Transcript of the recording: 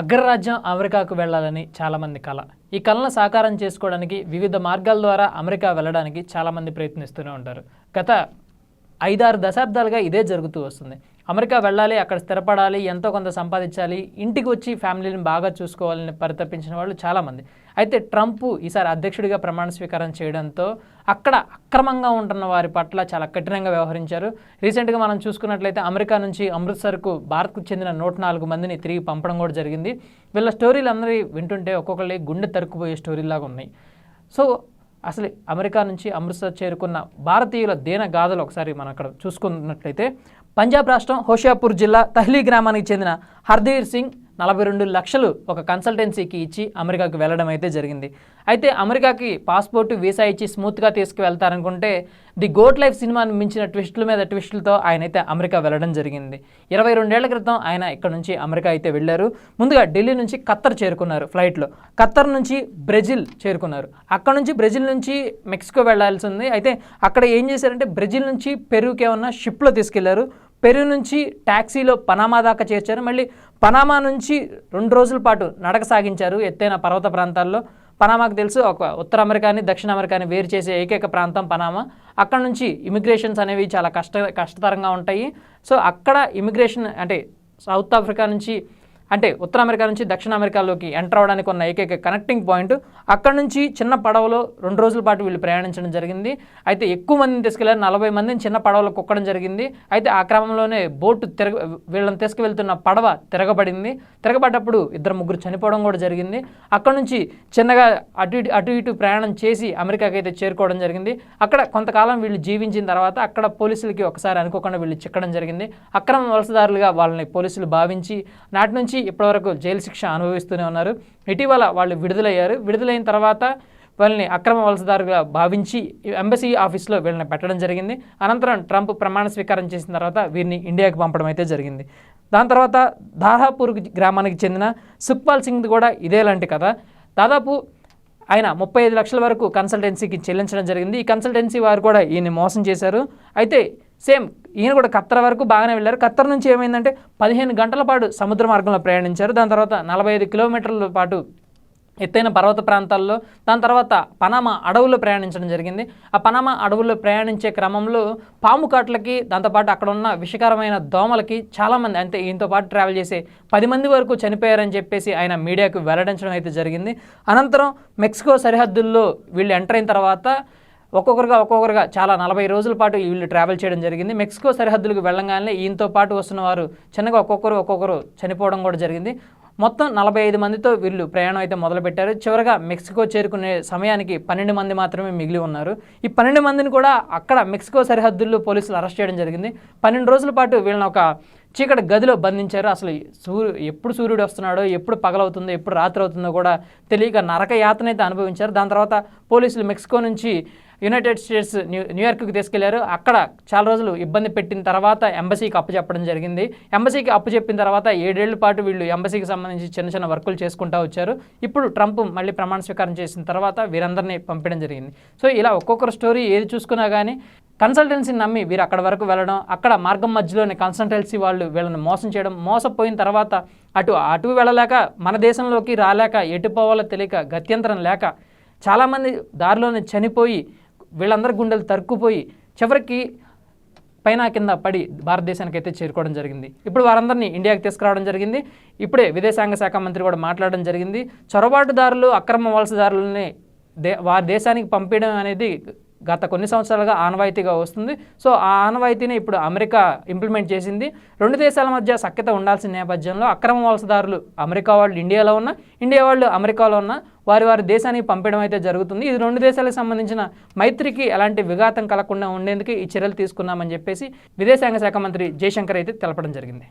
అగ్రరాజ్యం అమెరికాకు వెళ్ళాలని చాలామంది కళ ఈ కళను సాకారం చేసుకోవడానికి వివిధ మార్గాల ద్వారా అమెరికా వెళ్ళడానికి చాలామంది ప్రయత్నిస్తూనే ఉంటారు. గత ఐదారు దశాబ్దాలుగా ఇదే జరుగుతూ వస్తుంది. అమెరికా వెళ్ళాలి అక్కడ స్థిరపడాలి ఎంతో కొంత సంపాదించాలి ఇంటికి వచ్చి ఫ్యామిలీని బాగా చూసుకోవాలని పరితపించిన వాళ్ళు చాలామంది. అయితే ట్రంప్ ఈసారి అధ్యక్షుడిగా ప్రమాణ స్వీకారం చేయడంతో అక్కడ అక్రమంగా ఉంటున్న వారి పట్ల చాలా కఠినంగా వ్యవహరించారు. రీసెంట్గా మనం చూసుకున్నట్లయితే అమెరికా నుంచి అమృత్సర్కు భారత్కు చెందిన నూట నాలుగు మందిని తిరిగి పంపడం కూడా జరిగింది. వీళ్ళ స్టోరీలు అందరి వింటుంటే ఒక్కొక్కరి గుండె తరుక్కుపోయే స్టోరీలాగా ఉన్నాయి. సో అసలు అమెరికా నుంచి అమృత్సర్ చేరుకున్న భారతీయుల దేన గాథలు ఒకసారి మనం అక్కడ చూసుకున్నట్లయితే పంజాబ్ రాష్ట్రం హోషియాపూర్ జిల్లా తహ్లీ గ్రామానికి చెందిన హర్దీర్ సింగ్ నలభై రెండు లక్షలు ఒక కన్సల్టెన్సీకి ఇచ్చి అమెరికాకు వెళ్ళడం అయితే జరిగింది. అయితే అమెరికాకి పాస్పోర్ట్ వీసా ఇచ్చి స్మూత్గా తీసుకువెళ్తారనుకుంటే ది గోట్ లైఫ్ సినిమాను మించిన ట్విస్టుల మీద ట్విస్టులతో ఆయన అయితే అమెరికా వెళ్ళడం జరిగింది. ఇరవై రెండేళ్ళ క్రితం ఆయన ఇక్కడ నుంచి అమెరికా అయితే వెళ్ళారు. ముందుగా ఢిల్లీ నుంచి ఖత్తర్ చేరుకున్నారు ఫ్లైట్లో. ఖత్తర్ నుంచి బ్రెజిల్ చేరుకున్నారు. అక్కడ నుంచి బ్రెజిల్ నుంచి మెక్సికో వెళ్ళాల్సి ఉంది. అయితే అక్కడ ఏం చేశారంటే బ్రెజిల్ నుంచి పెరువుకి ఏమన్నా షిప్లో తీసుకెళ్ళారు. పెరు నుంచి ట్యాక్సీలో పనామా దాకా చేర్చారు. మళ్ళీ పనామా నుంచి రెండు రోజుల పాటు నడక సాగించారు ఎత్తైన పర్వత ప్రాంతాల్లో. పనామాకు తెలుసు ఒక ఉత్తర అమెరికాని దక్షిణ అమెరికాని వేరు చేసే ఏకైక ప్రాంతం పనామా. అక్కడ నుంచి ఇమిగ్రేషన్స్ అనేవి చాలా కష్ట కష్టతరంగా ఉంటాయి. సో అక్కడ ఇమిగ్రేషన్ అంటే సౌత్ ఆఫ్రికా నుంచి అంటే ఉత్తర అమెరికా నుంచి దక్షిణ అమెరికాలోకి ఎంటర్ అవడానికి ఉన్న ఏకైక కనెక్టింగ్ పాయింట్. అక్కడ నుంచి చిన్న పడవలో రెండు రోజుల పాటు వీళ్ళు ప్రయాణించడం జరిగింది. అయితే ఎక్కువ మందిని తీసుకెళ్ళారు. నలభై మందిని చిన్న పడవలో కుక్కడం జరిగింది. అయితే ఆ క్రమంలోనే బోటు తిరగ వీళ్ళని తీసుకువెళ్తున్న పడవ తిరగబడింది. తిరగబడ్డప్పుడు ఇద్దరు ముగ్గురు చనిపోవడం కూడా జరిగింది. అక్కడ నుంచి చిన్నగా అటు ఇటు అటు ఇటు ప్రయాణం చేసి అమెరికాకి అయితే చేరుకోవడం జరిగింది. అక్కడ కొంతకాలం వీళ్ళు జీవించిన తర్వాత అక్కడ పోలీసులకి ఒకసారి అనుకోకుండా వీళ్ళు చిక్కడం జరిగింది. అక్రమ వలసదారులుగా వాళ్ళని పోలీసులు భావించి నాటి నుంచి ఇప్పటివరకు జైలు శిక్ష అనుభవిస్తూనే ఉన్నారు. ఇటీవల వాళ్ళు విడుదలయ్యారు. విడుదలైన తర్వాత వాళ్ళని అక్రమ వలసదారుగా భావించి ఎంబసీ ఆఫీస్లో వీళ్ళని పెట్టడం జరిగింది. అనంతరం ట్రంప్ ప్రమాణ స్వీకారం చేసిన తర్వాత వీరిని ఇండియాకి పంపడం అయితే జరిగింది. దాని తర్వాత దాహాపూర్ గ్రామానికి చెందిన సుఖ్పాల్ సింగ్ కూడా ఇదేలాంటి కథ. దాదాపు ఆయన ముప్పై ఐదు లక్షల వరకు కన్సల్టెన్సీకి చెల్లించడం జరిగింది. ఈ కన్సల్టెన్సీ వారు కూడా ఈయన్ని మోసం చేశారు. అయితే సేమ్ ఈయన కూడా ఖత్తర్ వరకు బాగానే వెళ్ళారు. ఖత్తర్ నుంచి ఏమైందంటే పదిహేను గంటల పాటు సముద్ర మార్గంలో ప్రయాణించారు. దాని తర్వాత నలభై ఐదు కిలోమీటర్ల పాటు ఎత్తైన పర్వత ప్రాంతాల్లో దాని తర్వాత పనామా అడవుల్లో ప్రయాణించడం జరిగింది. ఆ పనామా అడవుల్లో ప్రయాణించే క్రమంలో పాము కాట్లకి దాంతోపాటు అక్కడ ఉన్న విషకరమైన దోమలకి చాలామంది అంటే ఈయనతో పాటు ట్రావెల్ చేసే పది మంది వరకు చనిపోయారని చెప్పేసి ఆయన మీడియాకు వెల్లడించడం అయితే జరిగింది. అనంతరం మెక్సికో సరిహద్దుల్లో వీళ్ళు ఎంటర్ అయిన తర్వాత ఒక్కొక్కరుగా ఒక్కొక్కరుగా చాలా నలభై రోజుల పాటు వీళ్ళు ట్రావెల్ చేయడం జరిగింది. మెక్సికో సరిహద్దులకు వెళ్ళగానే ఈయనతో పాటు వస్తున్న వారు చిన్నగా ఒక్కొక్కరు ఒక్కొక్కరు చనిపోవడం కూడా జరిగింది. మొత్తం నలభై ఐదు మందితో వీళ్ళు ప్రయాణం అయితే మొదలుపెట్టారు. చివరగా మెక్సికో చేరుకునే సమయానికి పన్నెండు మంది మాత్రమే మిగిలి ఉన్నారు. ఈ పన్నెండు మందిని కూడా అక్కడ మెక్సికో సరిహద్దుల్లో పోలీసులు అరెస్ట్ చేయడం జరిగింది. పన్నెండు రోజుల పాటు వీళ్ళని ఒక చీకటి గదిలో బంధించారు. అసలు సూర్యు ఎప్పుడు సూర్యుడు వస్తున్నాడో ఎప్పుడు పగలవుతుందో ఎప్పుడు రాత్రి అవుతుందో కూడా తెలియక నరక యాతన అయితే అనుభవించారు. దాని తర్వాత పోలీసులు మెక్సికో నుంచి యునైటెడ్ స్టేట్స్ న్యూ న్యూయార్క్కి తీసుకెళ్ళారు. అక్కడ చాలా రోజులు ఇబ్బంది పెట్టిన తర్వాత ఎంబసీకి అప్పు చెప్పడం జరిగింది. ఎంబసీకి అప్పు చెప్పిన తర్వాత ఏడేళ్ళ పాటు వీళ్ళు ఎంబసీకి సంబంధించి చిన్న చిన్న వర్కులు చేసుకుంటూ వచ్చారు. ఇప్పుడు ట్రంప్ మళ్ళీ ప్రమాణ స్వీకారం చేసిన తర్వాత వీరందరినీ పంపించడం జరిగింది. సో ఇలా ఒక్కొక్కరు స్టోరీ ఏది చూసుకున్నా కానీ కన్సల్టెన్సీని నమ్మి వీరు అక్కడ వరకు వెళ్ళడం అక్కడ మార్గం మధ్యలోనే కన్సల్టెన్సీ వాళ్ళు వీళ్ళని మోసం చేయడం మోసపోయిన తర్వాత అటు అటు వెళ్ళలేక మన దేశంలోకి రాలేక ఎటు పోవాలో తెలియక గత్యంతరం లేక చాలామంది దారిలోనే చనిపోయి వీళ్ళందరి గుండెలు తరుక్కుపోయి చివరికి పైన కింద పడి భారతదేశానికి అయితే చేరుకోవడం జరిగింది. ఇప్పుడు వారందరినీ ఇండియాకి తీసుకురావడం జరిగింది. ఇప్పుడే విదేశాంగ శాఖ మంత్రి కూడా మాట్లాడడం జరిగింది. చొరబాటుదారులు అక్రమ వలసదారులని దే వారి దేశానికి పంపించడం అనేది గత కొన్ని సంవత్సరాలుగా ఆనవాయితీగా వస్తుంది. సో ఆ ఆనవాయితీని ఇప్పుడు అమెరికా ఇంప్లిమెంట్ చేసింది. రెండు దేశాల మధ్య సఖ్యత ఉండాల్సిన నేపథ్యంలో అక్రమ వలసదారులు అమెరికా వాళ్ళు ఇండియాలో ఉన్న ఇండియా వాళ్ళు అమెరికాలో ఉన్న వారి వారి దేశానికి పంపడం అయితే జరుగుతుంది. ఇది రెండు దేశాలకు సంబంధించిన మైత్రికి ఎలాంటి విఘాతం కలగకుండా ఉండేందుకు ఈ చర్యలు తీసుకున్నామని చెప్పేసి విదేశాంగ శాఖ మంత్రి జయశంకర్ అయితే తెలపడం జరిగింది.